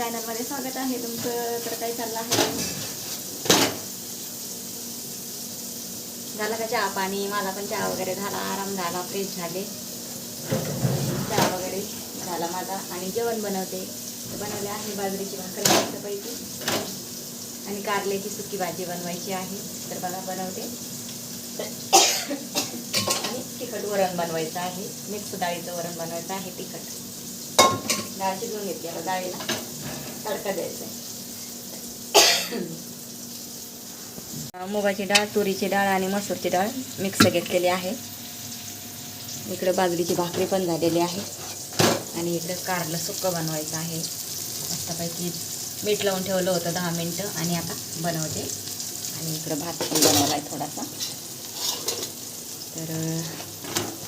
चॅनलमध्ये स्वागत आहे. तुमचं तर काय चाललं आहे? झाला का चहा पाणी? मला पण चहा वगैरे झाला. आराम झाला. फ्रेश झाले. चहा वगैरे झाला माझा. आणि जेवण बनवते. बनवले आहे बाजरीची भाकर मस्तपैकी. आणि कारल्याची सुकी भाजी बनवायची आहे. तर बघा बनवते. आणि तिखट वरण बनवायचं आहे. मिक्स डाळीचं वरण बनवायचं आहे तिखट. डाळ शिजवून घेतली आता डाळीला. तडका द्यायचा मुगाची डाळ तुरीची डाळ आणि मसूरची डाळ मिक्स घेतलेली आहे. इकडं बाजरीची भाकरी पण झालेली आहे. आणि इकडं कारलं सुक्कं बनवायचं आहे. मस्तपैकी मीठ लावून ठेवलं होतं दहा मिनटं आणि आता बनवते. आणि इकडं भात पण बनवला आहे थोडासा. तर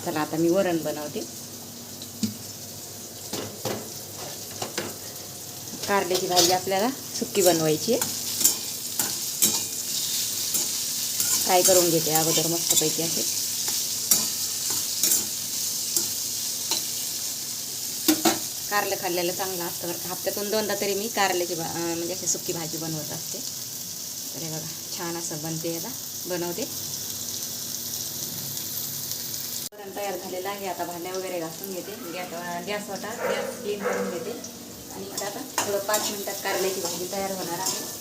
चला आता मी वरण बनवते. कारल्याची भाजी आपल्याला सुक्की बनवायची आहे. फ्राय करून घेते अगोदर मस्तपैकी असे. कारलं खाल्लेलं चांगलं असतं बरं का. हप्त्यातून दोनदा तरी मी कारल्याची भा म्हणजे अशी सुक्की भाजी बनवत असते. तर हे बघा छान असं बनते याला बनवते. तयार झालेलं आहे. आता भांड्या वगैरे घासून घेते. गॅस गॅस होता गॅस क्लीन करून घेते. आता थोडं पाच मिनिटात कारल्याची भाजी तयार होणार आहे.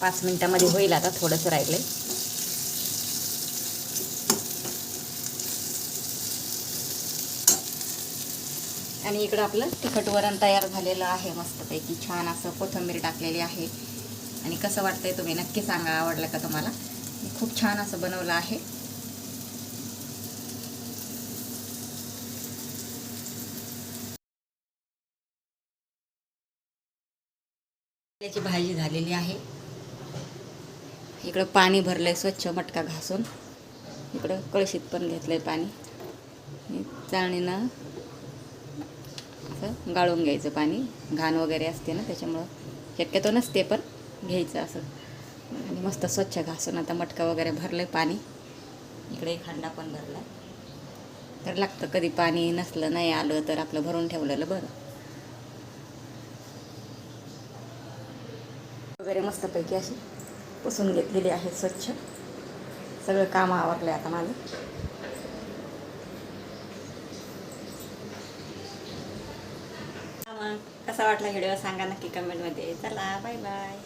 पाच मिनिटामध्ये होईल आता थोडंसं राहिलंय. आणि इकडं आपलं तिखट वरण तयार झालेलं आहे मस्तपैकी. छान असं कोथिंबीर टाकलेली आहे. आणि कसं वाटतंय तुम्ही नक्की सांगा आवडलं का तुम्हाला? मी खूप छान असं बनवलं आहे. त्याची भाजी झालेली आहे. इकडं पाणी भरलं आहे स्वच्छ मटका घासून. इकडं कळशीत पण घेतलं आहे पाणी चाळणीनं असं गाळून घ्यायचं पाणी. घाण वगैरे असते ना त्याच्यामुळं शक्यतो नसते पण घ्यायचं असं. आणि मस्त स्वच्छ घासून आता मटका वगैरे भरलं आहे पाणी. इकडे खांडा पण भरला तर लागतं कधी पाणी नसलं नाही आलं तर आपलं भरून ठेवलेलं बरं. वगैरे मस्तपैकी अशी पुसून घेतलेली आहे स्वच्छ. सगळं काम आवरलं आता माझं. मग कसा वाटला व्हिडिओ सांगा नक्की कमेंटमध्ये. चला बाय बाय